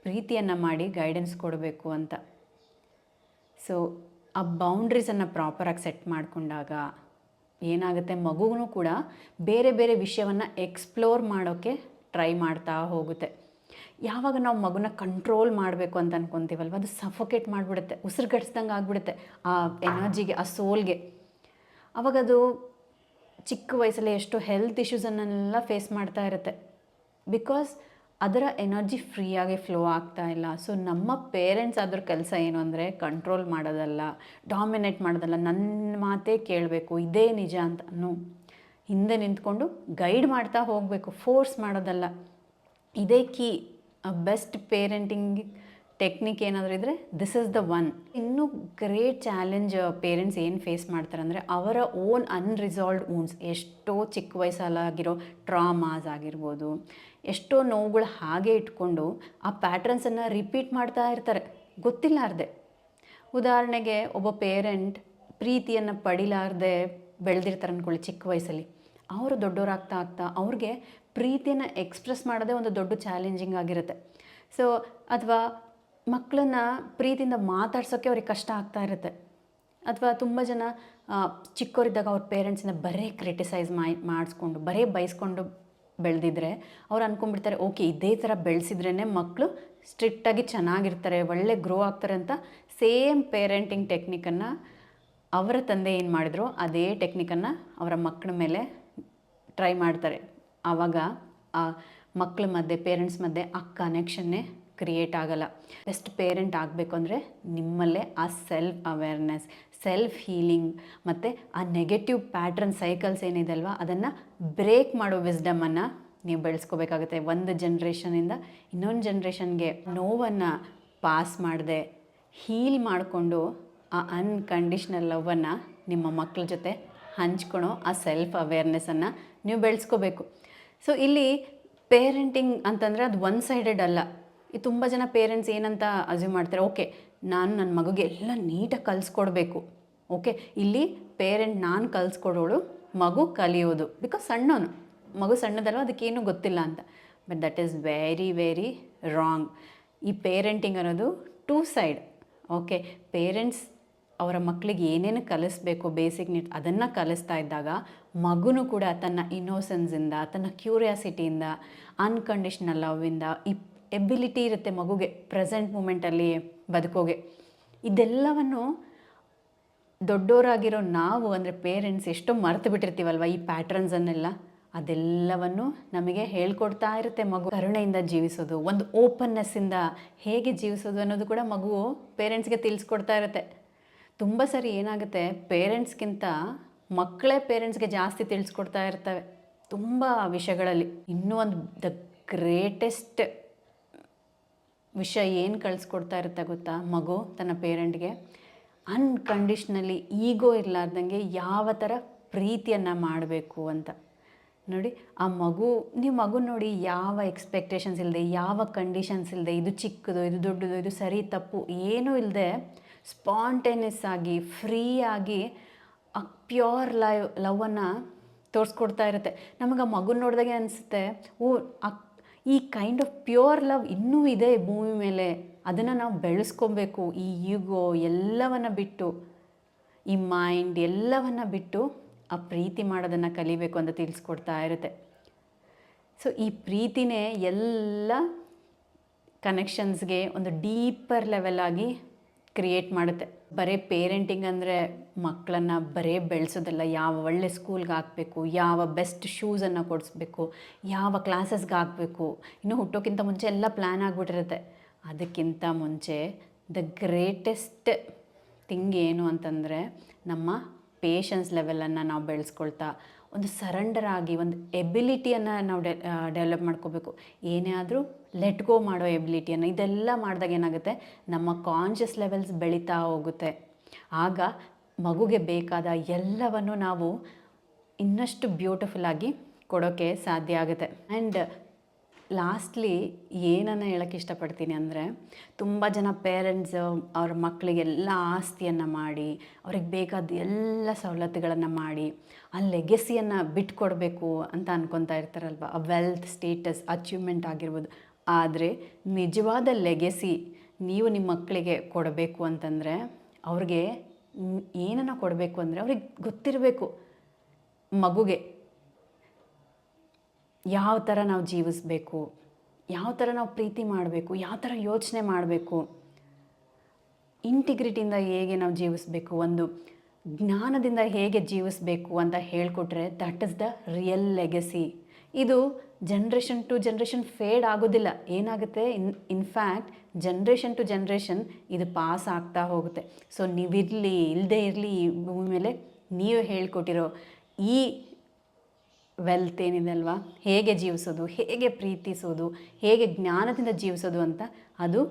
ಪ್ರೀತಿಯನ್ನು ಮಾಡಿ ಗೈಡೆನ್ಸ್ ಕೊಡಬೇಕು ಅಂತ. ಸೊ ಆ ಬೌಂಡ್ರೀಸನ್ನು ಪ್ರಾಪರಾಗಿ ಸೆಟ್ ಮಾಡಿಕೊಂಡಾಗ ಏನಾಗುತ್ತೆ? ಮಗುಗೂ ಕೂಡ ಬೇರೆ ಬೇರೆ ವಿಷಯವನ್ನು ಎಕ್ಸ್ಪ್ಲೋರ್ ಮಾಡೋಕ್ಕೆ ಟ್ರೈ ಮಾಡ್ತಾ ಹೋಗುತ್ತೆ. ಯಾವಾಗ ನಾವು ಮಗುನ ಕಂಟ್ರೋಲ್ ಮಾಡಬೇಕು ಅಂತ ಅನ್ಕೊತೀವಲ್ವ? ಅದು ಸಫೋಕೇಟ್ ಮಾಡಿಬಿಡುತ್ತೆ, ಉಸಿರುಗಟ್ಸ್ದಂಗೆ ಆಗಿಬಿಡುತ್ತೆ ಆ ಎನರ್ಜಿಗೆ ಆ ಸೋಲ್ಗೆ ಅವಾಗ ಅದು ಚಿಕ್ಕ ವಯಸ್ಸಲ್ಲಿ ಎಷ್ಟು ಹೆಲ್ತ್ ಇಶ್ಯೂಸನ್ನೆಲ್ಲ ಫೇಸ್ ಮಾಡ್ತಾ ಇರುತ್ತೆ. ಬಿಕಾಸ್ ಅದರ ಎನರ್ಜಿ ಫ್ರೀಯಾಗಿ ಫ್ಲೋ ಆಗ್ತಾ ಇಲ್ಲ. ಸೊ, ನಮ್ಮ ಪೇರೆಂಟ್ಸ್ ಅದ್ರ ಕೆಲಸ ಏನು ಅಂದರೆ ಕಂಟ್ರೋಲ್ ಮಾಡೋದಲ್ಲ, ಡಾಮಿನೇಟ್ ಮಾಡೋದಲ್ಲ ನನ್ನ ಮಾತೇ ಕೇಳಬೇಕು, ಇದೇ ನಿಜ ಅಂತ ಹಿಂದೆ ನಿಂತ್ಕೊಂಡು ಗೈಡ್ ಮಾಡ್ತಾ ಹೋಗಬೇಕು, ಫೋರ್ಸ್ ಮಾಡೋದಲ್ಲ. ಇದೇ ಕೀ ಬೆಸ್ಟ್ ಪೇರೆಂಟಿಂಗ್ ಟೆಕ್ನಿಕ್ ಏನಾದರೂ ಇದ್ದರೆ ದಿಸ್ ಇಸ್ ದ ಒನ್ ಇನ್ನೂ ಗ್ರೇಟ್ ಚಾಲೆಂಜ್ ಪೇರೆಂಟ್ಸ್ ಏನು ಫೇಸ್ ಮಾಡ್ತಾರೆ ಅಂದರೆ ಅವರ ಓನ್ ಅನ್ರಿಸಾಲ್ವ್ಡ್ ವೂನ್ಸ್ ಎಷ್ಟೋ ಚಿಕ್ಕ ವಯಸ್ಸಲ್ಲಾಗಿರೋ ಟ್ರಾಮಾಸ್ ಆಗಿರ್ಬೋದು ಎಷ್ಟೋ ನೋವುಗಳು ಹಾಗೆ ಇಟ್ಕೊಂಡು ಆ ಪ್ಯಾಟ್ರನ್ಸನ್ನು ರಿಪೀಟ್ ಮಾಡ್ತಾ ಇರ್ತಾರೆ. ಗೊತ್ತಿಲ್ಲಾರ್ದೆ. ಉದಾಹರಣೆಗೆ ಒಬ್ಬ ಪೇರೆಂಟ್ ಪ್ರೀತಿಯನ್ನು ಪಡಿಲಾರ್ದೆ ಬೆಳೆದಿರ್ತಾರೆ ಅಂದ್ಕೊಳ್ಳಿ ಚಿಕ್ಕ ವಯಸ್ಸಲ್ಲಿ. ಅವರು ದೊಡ್ಡವರಾಗ್ತಾ ಆಗ್ತಾ ಅವ್ರಿಗೆ ಪ್ರೀತಿಯನ್ನು ಎಕ್ಸ್ಪ್ರೆಸ್ ಮಾಡೋದೇ ಒಂದು ದೊಡ್ಡ ಚಾಲೆಂಜಿಂಗ್ ಆಗಿರುತ್ತೆ. ಸೊ ಅಥವಾ ಮಕ್ಕಳನ್ನ ಪ್ರೀತಿಯಿಂದ ಮಾತಾಡ್ಸೋಕ್ಕೆ ಅವ್ರಿಗೆ ಕಷ್ಟ ಆಗ್ತಾ ಇರುತ್ತೆ. ಅಥವಾ ತುಂಬ ಜನ ಚಿಕ್ಕವರಿದ್ದಾಗ ಅವ್ರ ಪೇರೆಂಟ್ಸನ್ನ ಬರೀ ಕ್ರಿಟಿಸೈಸ್ ಮಾಡಿಸ್ಕೊಂಡು, ಬರೀ ಬೈಸ್ಕೊಂಡು ಬೆಳೆದಿದ್ರೆ ಅವ್ರು ಅಂದ್ಕೊಂಡ್ಬಿಡ್ತಾರೆ ಓಕೆ, ಇದೇ ಥರ ಬೆಳೆಸಿದ್ರೇ ಮಕ್ಕಳು ಸ್ಟ್ರಿಕ್ಟಾಗಿ ಚೆನ್ನಾಗಿರ್ತಾರೆ, ಒಳ್ಳೆ ಗ್ರೋ ಆಗ್ತಾರೆ ಅಂತ ಸೇಮ್ ಪೇರೆಂಟಿಂಗ್ ಟೆಕ್ನಿಕನ್ನು ಅವರ ತಂದೆ ಏನು ಮಾಡಿದ್ರು, ಅದೇ ಟೆಕ್ನಿಕನ್ನು ಅವರ ಮಕ್ಕಳ ಮೇಲೆ ಟ್ರೈ ಮಾಡ್ತಾರೆ. ಆವಾಗ ಆ ಮಕ್ಕಳ ಮಧ್ಯೆ ಪೇರೆಂಟ್ಸ್ ಮಧ್ಯೆ ಆ ಕನೆಕ್ಷನ್ನೇ ಕ್ರಿಯೇಟ್ ಆಗಲ್ಲ. ಬೆಸ್ಟ್ ಪೇರೆಂಟ್ ಆಗಬೇಕು ಅಂದರೆ ನಿಮ್ಮಲ್ಲೇ ಆ ಸೆಲ್ಫ್ ಅವೇರ್ನೆಸ್ ಸೆಲ್ಫ್ ಹೀಲಿಂಗ್ ಮತ್ತು ಆ ನೆಗೆಟಿವ್ ಪ್ಯಾಟ್ರನ್ ಸೈಕಲ್ಸ್ ಏನಿದೆ ಅಲ್ವಾ ಅದನ್ನು ಬ್ರೇಕ್ ಮಾಡೋ ವಿಸ್ಡಮನ್ನು ನೀವು ಬೆಳೆಸ್ಕೋಬೇಕಾಗುತ್ತೆ. ಒಂದು ಜನ್ರೇಷನಿಂದ ಇನ್ನೊಂದು ಜನ್ರೇಷನ್ಗೆ ನೋವನ್ನು ಪಾಸ್ ಮಾಡದೆ ಹೀಲ್ ಮಾಡಿಕೊಂಡು ಆ ಅನ್ಕಂಡೀಷ್ನಲ್ ಲವ್ವನ್ನು ನಿಮ್ಮ ಮಕ್ಕಳ ಜೊತೆ ಹಂಚ್ಕೊಳೋ ಆ ಸೆಲ್ಫ್ ಅವೇರ್ನೆಸ್ಸನ್ನು ನೀವು ಬೆಳೆಸ್ಕೋಬೇಕು. ಸೊ ಇಲ್ಲಿ ಪೇರೆಂಟಿಂಗ್ ಅಂತಂದರೆ ಅದು ಒನ್ ಸೈಡೆಡ್ ಅಲ್ಲ. ಈ ತುಂಬ ಜನ ಪೇರೆಂಟ್ಸ್ ಏನಂತ ಅಸ್ಯೂಮ್ ಮಾಡ್ತಾರೆ ಓಕೆ ನಾನು ನನ್ನ ಮಗುಗೆ ಎಲ್ಲ ನೀಟಾಗಿ ಕಲಿಸ್ಕೊಡ್ಬೇಕು. ಓಕೆ? ಇಲ್ಲಿ ಪೇರೆಂಟ್ ನಾನು ಕಲಿಸ್ಕೊಡೋಳು, ಮಗು ಕಲಿಯೋದು. ಬಿಕಾಸ್ ಸಣ್ಣವನು. ಮಗು ಸಣ್ಣದಲ್ವ? ಅದಕ್ಕೇನು ಗೊತ್ತಿಲ್ಲ ಅಂತ. But that is very very wrong ಈ ಪೇರೆಂಟಿಂಗ್ ಅನ್ನೋದು ಟೂ ಸೈಡ್ ಓಕೆ ಪೇರೆಂಟ್ಸ್ ಅವರ ಮಕ್ಕಳಿಗೆ ಏನೇನು ಕಲಿಸ್ಬೇಕು ಬೇಸಿಕ್ ನೀಟ್ ಅದನ್ನು ಕಲಿಸ್ತಾ ಇದ್ದಾಗ ಮಗುನು ಕೂಡ ತನ್ನ ಇನ್ನೋಸೆನ್ಸಿಂದ ತನ್ನ ಕ್ಯೂರಿಯಾಸಿಟಿಯಿಂದ ಅನ್ಕಂಡೀಷ್ನಲ್ ಲವ್ವಿಂದ ಈ ಎಬಿಲಿಟಿ ಇರುತ್ತೆ ಮಗುಗೆ ಪ್ರೆಸೆಂಟ್ ಮೂಮೆಂಟಲ್ಲಿ ಬದುಕೋಗೆ. ಇದೆಲ್ಲವನ್ನು ದೊಡ್ಡವರಾಗಿರೋ ನಾವು ಅಂದರೆ ಪೇರೆಂಟ್ಸ್ ಎಷ್ಟೋ ಮರೆತು ಬಿಟ್ಟಿರ್ತೀವಲ್ವ ಈ ಪ್ಯಾಟ್ರನ್ಸನ್ನೆಲ್ಲ ಅದೆಲ್ಲವನ್ನು ನಮಗೆ ಹೇಳ್ಕೊಡ್ತಾ ಇರುತ್ತೆ ಮಗು. ಕರುಣೆಯಿಂದ ಜೀವಿಸೋದು, ಒಂದು ಓಪನ್ನೆಸ್ಸಿಂದ ಹೇಗೆ ಜೀವಿಸೋದು ಅನ್ನೋದು ಕೂಡ ಮಗು ಪೇರೆಂಟ್ಸ್ಗೆ ತಿಳಿಸ್ಕೊಡ್ತಾ ಇರುತ್ತೆ. ತುಂಬ ಸರಿ ಏನಾಗುತ್ತೆ ಪೇರೆಂಟ್ಸ್ಗಿಂತ ಮಕ್ಕಳೇ ಪೇರೆಂಟ್ಸ್ಗೆ ಜಾಸ್ತಿ ತಿಳಿಸ್ಕೊಡ್ತಾ ಇರ್ತವೆ ತುಂಬ ವಿಷಯಗಳಲ್ಲಿ. ಇನ್ನೂ ಒಂದು ದ ಗ್ರೇಟೆಸ್ಟ್ ವಿಷಯ ಏನು ಕಳಿಸ್ಕೊಡ್ತಾ ಇರುತ್ತೆ ಗೊತ್ತಾ ಮಗು ತನ್ನ ಪೇರೆಂಟ್ಗೆ ಅನ್ಕಂಡೀಷ್ನಲಿ ಈಗೋ ಇರಲಾರ್ದಂಗೆ ಯಾವ ಥರ ಪ್ರೀತಿಯನ್ನು ಮಾಡಬೇಕು ಅಂತ. ನೋಡಿ, ಆ ಮಗು, ನೀವು ಮಗು ನೋಡಿ ಯಾವ ಎಕ್ಸ್ಪೆಕ್ಟೇಷನ್ಸ್ ಇಲ್ಲದೆ ಯಾವ ಕಂಡೀಷನ್ಸ್ ಇಲ್ಲದೆ ಇದು ಚಿಕ್ಕದು, ಇದು ದೊಡ್ಡದು, ಇದು ಸರಿ, ತಪ್ಪು, ಏನೂ ಇಲ್ಲದೆ ಸ್ಪಾಂಟೇನಿಯಸ್ ಆಗಿ ಫ್ರೀ ಆಗಿ, ಆ ಪ್ಯೂರ್ ಲೈವ್ ಲವನ್ನು ತೋರಿಸ್ಕೊಡ್ತಾ ಇರುತ್ತೆ. ನಮಗೆ ಆ ಮಗು ನೋಡಿದಾಗೆ ಅನಿಸುತ್ತೆ, ಓ ಈ ಕೈಂಡ್ ಆಫ್ ಪ್ಯೂರ್ ಲವ್ ಇನ್ನೂ ಇದೆ ಭೂಮಿ ಮೇಲೆ. ಅದನ್ನು ನಾವು ಬೆಳೆಸ್ಕೊಬೇಕು. ಈ ಈಗೋ ಎಲ್ಲವನ್ನು ಬಿಟ್ಟು, ಈ ಮೈಂಡ್ ಎಲ್ಲವನ್ನು ಬಿಟ್ಟು ಆ ಪ್ರೀತಿ ಮಾಡೋದನ್ನು ಕಲಿಬೇಕು ಅಂತ ತಿಳಿಸ್ಕೊಡ್ತಾ ಇರುತ್ತೆ. ಸೊ ಈ ಪ್ರೀತಿನೇ ಎಲ್ಲ ಕನೆಕ್ಷನ್ಸ್ಗೆ ಒಂದು ಡೀಪರ್ ಆಗಿ ಕ್ರಿಯೇಟ್ ಮಾಡುತ್ತೆ. ಬರೇ ಪೇರೆಂಟಿಂಗ್ ಅಂದರೆ ಮಕ್ಕಳನ್ನು ಬರೀ ಬೆಳೆಸೋದಲ್ಲ. ಯಾವ ಒಳ್ಳೆ ಸ್ಕೂಲ್ಗೆ ಹಾಕಬೇಕು, ಯಾವ ಬೆಸ್ಟ್ ಶೂಸನ್ನು ಕೊಡಿಸ್ಬೇಕು, ಯಾವ ಕ್ಲಾಸಸ್ಗೆ ಹಾಕಬೇಕು. ಇನ್ನು ಹುಟ್ಟೋಕ್ಕಿಂತ ಮುಂಚೆ ಎಲ್ಲ ಪ್ಲ್ಯಾನ್ ಆಗಿಬಿಟ್ಟಿರುತ್ತೆ. ಅದಕ್ಕಿಂತ ಮುಂಚೆ ದ ಗ್ರೇಟೆಸ್ಟ್ ಥಿಂಗ್ ಏನು ಅಂತಂದರೆ ನಮ್ಮ ಪೇಷನ್ಸ್ ಲೆವೆಲನ್ನು ನಾವು ಬೆಳೆಸ್ಕೊಳ್ತಾ, ಒಂದು ಸರೆಂಡರ್ ಆಗಿ, ಒಂದು ಎಬಿಲಿಟಿಯನ್ನು ನಾವು ಡೆ ಡೆವಲಪ್ ಮಾಡ್ಕೋಬೇಕು. ಏನೇ ಆದರೂ ಲೆಟ್ ಗೋ ಮಾಡೋ ಎಬಿಲಿಟಿಯನ್ನು ಇದೆಲ್ಲ ಮಾಡಿದಾಗ ಏನಾಗುತ್ತೆ? ನಮ್ಮ ಕಾನ್ಷಿಯಸ್ ಲೆವೆಲ್ಸ್ ಬೆಳೀತಾ ಹೋಗುತ್ತೆ. ಆಗ ಮಗುಗೆ ಬೇಕಾದ ಎಲ್ಲವನ್ನು ನಾವು ಇನ್ನಷ್ಟು ಬ್ಯೂಟಿಫುಲ್ ಆಗಿ ಕೊಡೋಕ್ಕೆ ಸಾಧ್ಯ ಆಗುತ್ತೆ. ಆ್ಯಂಡ್ ಲಾಸ್ಟ್ಲಿ ಏನನ್ನು ಹೇಳೋಕ್ಕೆ ಇಷ್ಟಪಡ್ತೀನಿ ಅಂದರೆ ತುಂಬ ಜನ ಪೇರೆಂಟ್ಸ್ ಅವ್ರ ಮಕ್ಕಳಿಗೆಲ್ಲ ಆಸ್ತಿಯನ್ನು ಮಾಡಿ, ಅವ್ರಿಗೆ ಬೇಕಾದ ಎಲ್ಲ ಸವಲತ್ತುಗಳನ್ನು ಮಾಡಿ, ಆ ಲೆಗೆಸಿಯನ್ನು ಬಿಟ್ಕೊಡ್ಬೇಕು ಅಂತ ಅನ್ಕೊತಾ ಇರ್ತಾರಲ್ವ? ಆ ವೆಲ್ತ್ ಸ್ಟೇಟಸ್ ಅಚೀವ್ಮೆಂಟ್ ಆಗಿರ್ಬೋದು. ಆದರೆ ನಿಜವಾದ ಲೆಗೆಸಿ ನೀವು ನಿಮ್ಮ ಮಕ್ಕಳಿಗೆ ಕೊಡಬೇಕು ಅಂತಂದರೆ ಅವ್ರಿಗೆ ಏನನ್ನು ಕೊಡಬೇಕು ಅಂದರೆ ಅವ್ರಿಗೆ ಗೊತ್ತಿರಬೇಕು ಮಗುಗೆ. ಯಾವ ಥರ ನಾವು ಜೀವಿಸಬೇಕು, ಯಾವ ಥರ ನಾವು ಪ್ರೀತಿ ಮಾಡಬೇಕು, ಯಾವ ಥರ ಯೋಚನೆ ಮಾಡಬೇಕು, ಇಂಟಿಗ್ರಿಟಿಯಿಂದ ಹೇಗೆ ನಾವು ಜೀವಿಸಬೇಕು, ಒಂದು ಜ್ಞಾನದಿಂದ ಹೇಗೆ ಜೀವಿಸಬೇಕು ಅಂತ ಹೇಳಿಕೊಟ್ರೆ that is the real legacy ಇದು ಜನ್ರೇಷನ್ ಟು ಜನ್ರೇಷನ್ ಫೇಡ್ ಆಗೋದಿಲ್ಲ. ಏನಾಗುತ್ತೆ? In in fact generation to generation ಇದು ಪಾಸ್ ಆಗ್ತಾ ಹೋಗುತ್ತೆ. ಸೊ ನೀವಿರಲಿ ಇಲ್ಲದೇ ಇರಲಿ ಈ ಭೂಮಿ ಮೇಲೆ ನೀವು ಹೇಳ್ಕೊಟ್ಟಿರೋ ಈ ವೆಲ್ತ್ ಏನಿದೆ ಅಲ್ವಾ? ಹೇಗೆ ಜೀವಿಸೋದು? ಹೇಗೆ ಪ್ರೀತಿಸೋದು? ಹೇಗೆ ಜ್ಞಾನದಿಂದ ಜೀವಿಸೋದು ಅಂತ ಅದು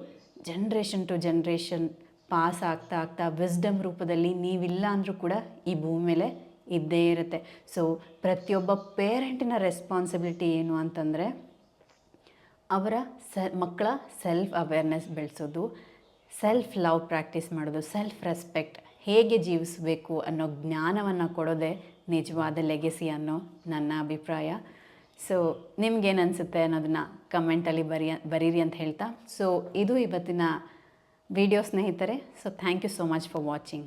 ಜನ್ರೇಷನ್ ಟು ಜನ್ರೇಷನ್ ಪಾಸ್ ಆಗ್ತಾ ಆಗ್ತಾ ವಿಸ್ಡಮ್ ರೂಪದಲ್ಲಿ ನೀವಿಲ್ಲ ಅಂದರೂ ಕೂಡ ಈ ಭೂಮಿ ಮೇಲೆ ಇದ್ದೇ ಇರುತ್ತೆ. ಸೊ ಪ್ರತಿಯೊಬ್ಬ ಪೇರೆಂಟಿನ ರೆಸ್ಪಾನ್ಸಿಬಿಲಿಟಿ ಏನು ಅಂತಂದರೆ ಅವರ ಸ, ಮಕ್ಕಳ ಸೆಲ್ಫ್ ಅವೇರ್ನೆಸ್ ಬೆಳೆಸೋದು ಸೆಲ್ಫ್ ಲವ್ ಪ್ರಾಕ್ಟೀಸ್ ಮಾಡೋದು ಸೆಲ್ಫ್ ರೆಸ್ಪೆಕ್ಟ್ ಹೇಗೆ ಜೀವಿಸಬೇಕು ಅನ್ನೋ ಜ್ಞಾನವನ್ನು ಕೊಡೋದೇ ನಿಜವಾದ ಲೆಗೆಸಿ ಅನ್ನೋ ನನ್ನ ಅಭಿಪ್ರಾಯ. ಸೊ ನಿಮ್ಗೇನು ಅನಿಸುತ್ತೆ ಅನ್ನೋದನ್ನ ಕಮೆಂಟಲ್ಲಿ ಬರೆಯ, ಬರೀರಿ ಅಂತ ಹೇಳ್ತಾ. ಸೊ ಇದು ಇವತ್ತಿನ ವಿಡಿಯೋ ಸ್ನೇಹಿತರೆ. So thank you so much for watching